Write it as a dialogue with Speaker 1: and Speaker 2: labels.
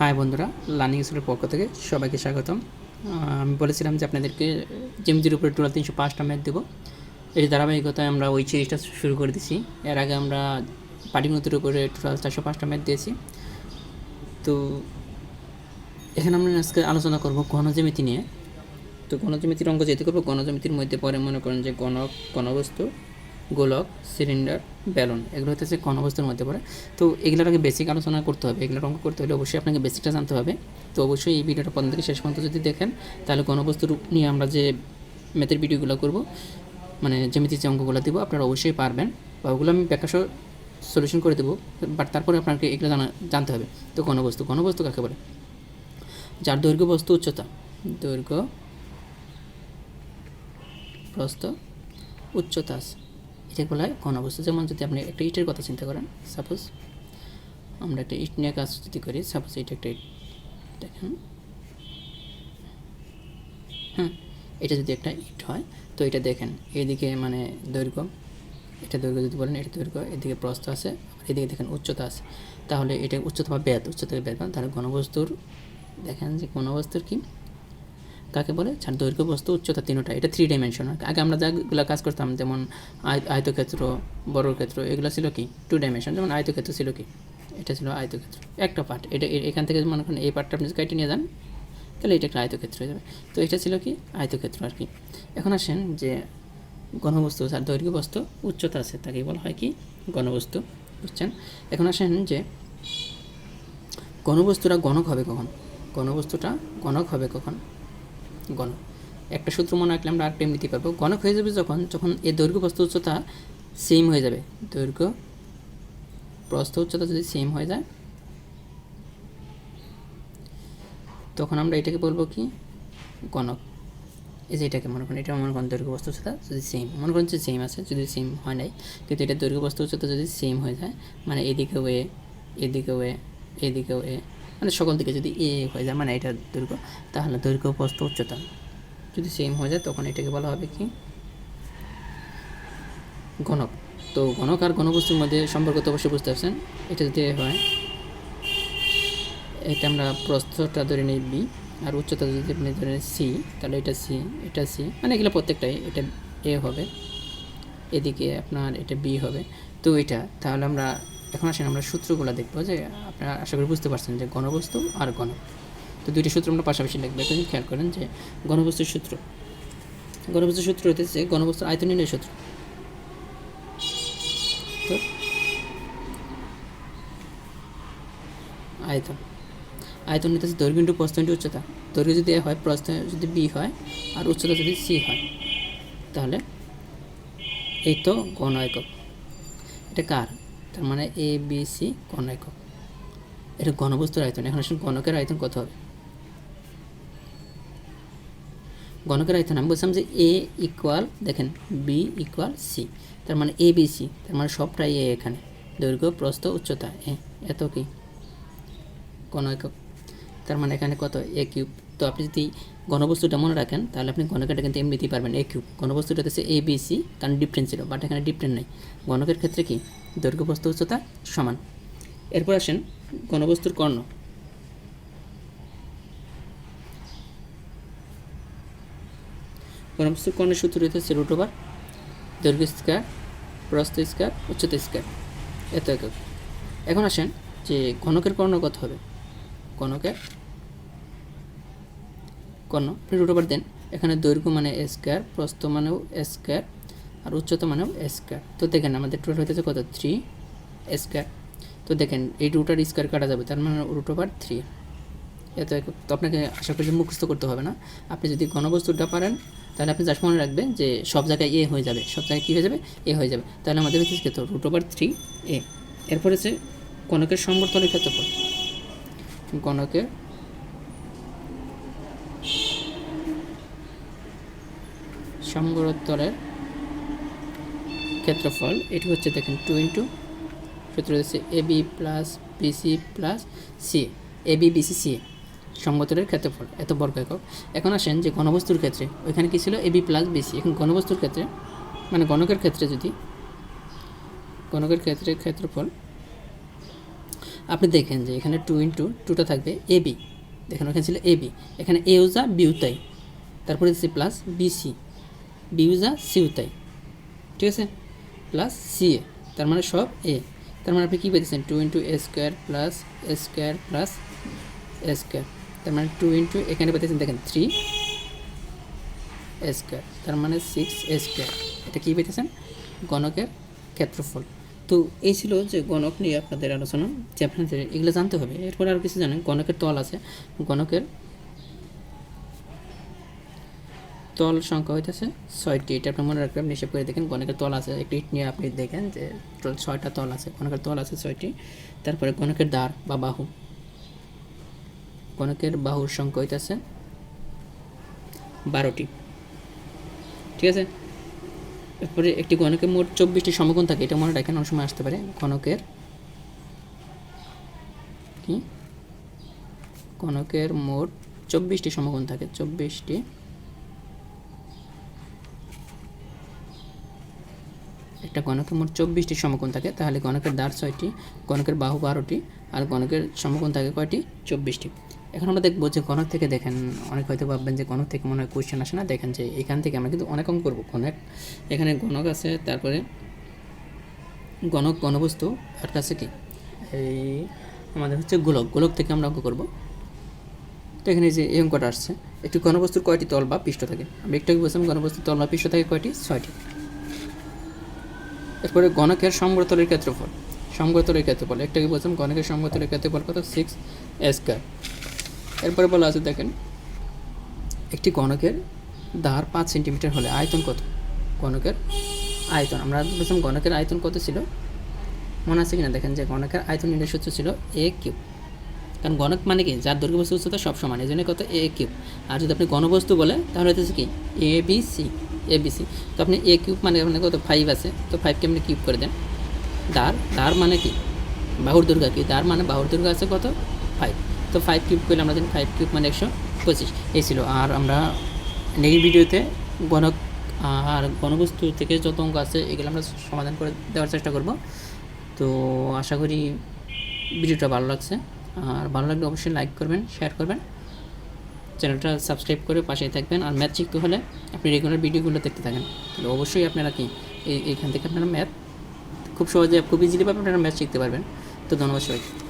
Speaker 1: High বন্ধুরা learning স্কুলের পক্ষ থেকে সবাইকে স্বাগতম। আমি বলেছিলাম যে আপনাদেরকে জিমজির উপরে টোটাল তিনশো পাঁচটা ম্যাথ দেবো। এই ধারাবাহিকতায় আমরা ওই সিরিজটা শুরু করে দিছি। এর আগে আমরা পাটিগণিতের উপরে টোটাল চারশো পাঁচটা ম্যাথ দিয়েছি। তো এখানে আমরা আজকে আলোচনা করব ঘনজ্যামিতি নিয়ে। তো ঘনজ্যামিতির অঙ্ক যেতে করব, ঘনজ্যামিতির মধ্যে পরে মনে করেন যে গণক ঘনবস্তু গোলক, সিলিন্ডার, ব্যালন, এগুলো হচ্ছে ঘনবস্তুর মধ্যে পড়ে। তো এগুলোর আগে বেসিক আলোচনা করতে হবে। এগুলোর অঙ্ক করতে হলে অবশ্যই আপনাকে বেসিকটা জানতে হবে। তো অবশ্যই এই ভিডিওটা প্রথম থেকে শেষ পর্যন্ত যদি দেখেন, তাহলে ঘনবস্তুর নিয়ে আমরা যে ম্যাথের ভিডিওগুলো করব মানে জ্যামিতির যে অঙ্কগুলো দেবো, আপনারা অবশ্যই পারবেন। বা ওগুলো আমি ব্যাখ্যা সলিউশন করে দেবো বাট তারপরে আপনাকে এগুলো জানা, জানতে হবে। তো ঘনবস্তু ঘনবস্তু কাকে বলে? যার দৈর্ঘ্য বস্তু উচ্চতা, দৈর্ঘ্য প্রস্থ উচ্চতা আছে। হয় ঘনবস্তু যেমন যদি আপনি একটা ইটের কথা চিন্তা করেন সাপোজ আমরা একটা ইট নিয়ে কাজ যদি করি সাপোজ এটা একটা ইট, দেখেন। হ্যাঁ এটা যদি একটা ইট হয়, তো এটা দেখেন, এদিকে মানে দৈর্ঘ্য, এটা দৈর্ঘ্য যদি বলেন, এটা দৈর্ঘ্য, এদিকে প্রস্থ আছে এদিকে দেখেন উচ্চতা আছে। তাহলে এটা উচ্চতা বা ব্যাত উচ্চতা ব্যাত তাহলে ঘনবস্তুর দেখেন যে ঘনবস্তুর কি? কাকে বলে? যার দৈর্ঘ্য, বস্তু, উচ্চতা তিনটা। এটা থ্রি ডাইমেনশন আগে আমরা যাগুলো কাজ করতাম, যেমন আয়- আয়তক্ষেত্র, বর্গক্ষেত্র, এগুলো ছিল কি? টু ডাইমেনশন যেমন আয়তক্ষেত্র ছিল কি? এটা ছিল আয়তক্ষেত্র। একটা পার্ট এটা এখান থেকে মনে করেন এই পার্টটা আপনি কেটে নিয়ে যান, তাহলে এটা একটা আয়তক্ষেত্র হয়ে যাবে। তো এটা ছিল কি? আয়তক্ষেত্র আর কি। এখন আসেন যে ঘনবস্তু যার দৈর্ঘ্য, বস্তু, উচ্চতা আছে তাকে বলা হয় কি? ঘনবস্তু। বুঝছেন? এখন আসেন যে ঘনবস্তুটা গণক হবে কখন? ঘনবস্তুটা গণক হবে কখন? গণক। একটা সূত্র মনে রাখলে আমরা আরেকটা এমনিতে পারব। গণক হয়ে যাবে যখন যখন এর দৈর্ঘ্য প্রস্থ উচ্চতা সেম হয়ে যাবে। দৈর্ঘ্য প্রস্থ উচ্চতা যদি সেম হয়ে যায়, তখন আমরা এটাকে বলব কি? গণক। এই যে এটাকে মনে করেন, এটা মনে করেন দৈর্ঘ্য বস্তু উচ্চতা যদি সেম মনে করেন যে সেম আছে, যদি সেম হয় নাই, কিন্তু এটা দৈর্ঘ্য বস্তু উচ্চতা যদি সেম হয়ে যায় মানে এদিকেও এ এদিকেও এ এদিকেও এ মানে সকল দিকে যদি এ হয়ে যায় মানে এটা দৈর্ঘ্য তাহলে দৈর্ঘ্য বস্তু উচ্চতা যদি সেম হয়ে যায়, তখন এটাকে বলা হবে কি? ঘনক। তো ঘনক আর ঘনবস্তুর মধ্যে সম্পর্ক তো অবশ্যই বুঝতে পারছেন। এটা যদি হয়, এটা আমরা প্রস্থটা ধরে নিই বি আর উচ্চতা যদি আপনি ধরে সি তাহলে এটা সি এটা সি মানে এগুলো প্রত্যেকটাই এটা এ হবে। এদিকে আপনার এটা বি হবে। তো এটা, তাহলে আমরা এখন আসেন, আমরা সূত্রগুলো দেখব যে আপনারা আশা করি বুঝতে পারছেন যে ঘনবস্তু আর ঘনক তো দুইটি সূত্র আমরা পাশাপাশি লিখব। এটা খেয়াল করেন যে ঘনবস্তুর সূত্র। ঘনবস্তুর সূত্র হতেছে ঘনবস্তুর আয়তন নির্ণয় সূত্র। তো আয়তন। আয়তন নিতে দৈর্ঘ্য ইন্টু প্রস্থ ইন্টু উচ্চতা। দৈর্ঘ্য যদি এ হয়, প্রস্থ যদি বি হয়, আর উচ্চতা যদি সি হয়, তাহলে এই তো গণ একক। এটা কার? তার মানে এ বি সি গণ একক। এটা ঘনবস্তুর আয়তন, এখন আসলে গণকের আয়তন কত হবে? গণকের আয়তন, আমি বলছিলাম যে এ ইকুয়াল দেখেন বি ইকুয়াল সি তার মানে এ বি সি তার মানে সবটাই এ এখানে। দৈর্ঘ্য, প্রস্থ, উচ্চতা, এ, এত কি? গণ একক। তার মানে এখানে কত? A cube. তো আপনি যদি ঘনবস্তুটা মনে রাখেন, তাহলে আপনি ঘনকেটা কিন্তু এমনিতেই পারবেন এ কিউব ঘনবস্তুটা হচ্ছে এ বি সি কারণ ডিফারেন্স ছিল বাট এখানে ডিফারেন্ট নেই। ঘনকের ক্ষেত্রে কি? দৈর্ঘ্য বস্তু উচ্চতা সমান। এরপর আসেন ঘনবস্তুর কর্ণ। ঘনবস্তুর কর্ণের সূত্র হচ্ছে রুট ওভার দৈর্ঘ্য স্কয়ার প্রস্থ স্কয়ার উচ্চতা স্কয়ার এত একক। এখন আসেন যে ঘনকের কর্ণ কত হবে? ঘনকের কর্ণ রুট ওভার দেন। এখানে দৈর্ঘ্য মানে স্কয়ার প্রস্থ মানেও স্কয়ার আর উচ্চতা মানেও স্কয়ার তো দেখেন আমাদের টোটাল হইতেছে কত? থ্রি স্কয়ার তো দেখেন, এই রুটার স্কোয়ার কাটা যাবে, তার মানে রুট ওভার থ্রি এত তো আপনাকে আশা করি মুখস্থ করতে হবে না। আপনি যদি ঘনবস্তুটা পারেন, তাহলে আপনি জাস্ট মনে রাখবেন যে সব জায়গায় এ হয়ে যাবে। সব জায়গায় কী হয়ে যাবে? এ হয়ে যাবে। তাহলে আমাদের হচ্ছে কত রুট ওভার থ্রি এ এরপর হচ্ছে কনকের সমর্থনের ক্ষেত্রফল। গণকের সমগরতলের ক্ষেত্রফল, এটি হচ্ছে দেখেন টু ইন্টু সূত্র হচ্ছে A B plus BC plus C A B BC C সমগতলের ক্ষেত্রফল, এত বর্গ একক। এখন আসেন যে ঘনবস্তুর ক্ষেত্রে, ওইখানে কী ছিল? এ বি প্লাস বিসি এখন ঘনবস্তুর ক্ষেত্রে মানে গণকের ক্ষেত্রে যদি, গণকের ক্ষেত্রে ক্ষেত্রফল, আপনি দেখেন যে এখানে টু ইন্টু টুটা থাকবে এ বি দেখেন ওখানে ছিল এ বি এখানে এ ইউজা বিউ তাই, তারপরে সি প্লাস বিসি বি ইউজা সিউ তাই ঠিক আছে? প্লাস সি এ তার মানে সব এ তার মানে আপনি কী পেয়েছেন two into A square plus A square plus A square তার মানে টু ইন্টু এখানে পেতেছেন দেখেন থ্রি এ স্কোয়ার তার মানে সিক্স এ স্কোয়ার এটা কী পেতেছেন? গণকের ক্ষেত্রফল। তো এই ছিল যে গণক নিয়ে আপনাদের আলোচনা, যে এগুলো জানতে হবে। এরপরে আর কিছু জানেন। গণকের তল আছে। গণকের তল সংখ্যা হইতেছে ছয়টি। এটা আপনি মনে রাখবেন, হিসেব করে দেখেন গণকের তল আছে। একটি ইট নিয়ে আপনি দেখেন যে ছয়টা তল আছে। গণকের তল আছে ছয়টি। তারপরে গণকের দ্বার বা বাহু। গণকের বাহুর সংখ্যা হইতেছে বারোটি। ঠিক আছে? এরপরে একটি গণকের মোট চব্বিশটি সমকোণ থাকে। এটা মনে রাখেন, অনেক সময় আসতে পারে। গণকের কি? গণকের মোট চব্বিশটি সমকোণ থাকে। চব্বিশটি একটা গণকের মোট চব্বিশটি সমকোণ থাকে। তাহলে গণকের দ্বার ছয়টি, গণকের বাহু বারোটি, আর গণকের সমকোণ থাকে কয়টি? চব্বিশটি। এখন আমরা দেখব যে গণক থেকে দেখেন, অনেক হয়তো ভাববেন যে গণক থেকে মনে হয় কোয়েশ্চেন আসে না। দেখেন যে এখান থেকে আমরা কিন্তু অনেক অঙ্ক করব। গণক, এখানে গণক আছে, তারপরে গণক গণবস্তু, আর কাছে কি? এই আমাদের হচ্ছে গোলক। গোলক থেকে আমরা অঙ্ক করব। তো এখানে যে এই অঙ্কটা আসছে। একটি গণবস্তুর কয়টি তল বা পৃষ্ঠ থাকে? আমি একটু বলছিলাম গণবস্তুর তল বা পৃষ্ঠ থাকে কয়টি? ছয়টি। এরপরে গণকের সমগ্রতলের ক্ষেত্রফল। সমগ্রতলের ক্ষেত্রফল, একটা কি বলছিলাম? গণকের সমগ্রতলের ক্ষেত্রফল কত? সিক্স স্কোয়ার এরপরে বলা আছে, দেখেন, একটি গণকের ধার পাঁচ সেন্টিমিটার হলে আয়তন কত? গণকের আয়তন। আমরা বলছিলাম গণকের আয়তন কত ছিল? মনে আছে কিনা? দেখেন যে গণকের আয়তন নির্দেশ সূত্র ছিল এ কিউব কারণ গণক মানে কি? যার দৈর্ঘ্য বস্তু উচ্চতা সব সমান এই জন্য কত এ কিউব। আর যদি আপনি গণবস্তু বলে, তাহলে হচ্ছে কি? A, B, C, A, B, C. তো আপনি এ কিউব মানে আপনার কত? ফাইভ আছে। তো ফাইভকে আপনি কিউব করে দেন। দার দার মানে কি? বাহুর দুর্গা কি? দার মানে বাহুর দুর্গা আছে কত? ফাইভ তো ফাইভ কিউব করলে আমরা জানি ফাইভ কিউব মানে একশো পঁচিশ। এই ছিল। আর আমরা নেক্সট ভিডিওতে গণক, আর গণবস্তু থেকে যত অঙ্ক আছে, এগুলো আমরা সমাধান করে দেওয়ার চেষ্টা করব। তো আশা করি ভিডিওটা ভালো লাগছে। আর ভালো লাগলে অবশ্যই লাইক করবেন শেয়ার করবেন। চ্যানেলটা সাবস্ক্রাইব করে পাশেই থাকবেন। আর ম্যাথ শিখতে হলে আপনি রেগুলার ভিডিওগুলো দেখতে থাকেন। তাহলে অবশ্যই আপনারা কি, এই, এইখান থেকে আপনারা ম্যাথ খুব সহজে, খুব ইজিলিভাবে আপনারা ম্যাথ শিখতে পারবেন। তো ধন্যবাদ সবাইকে।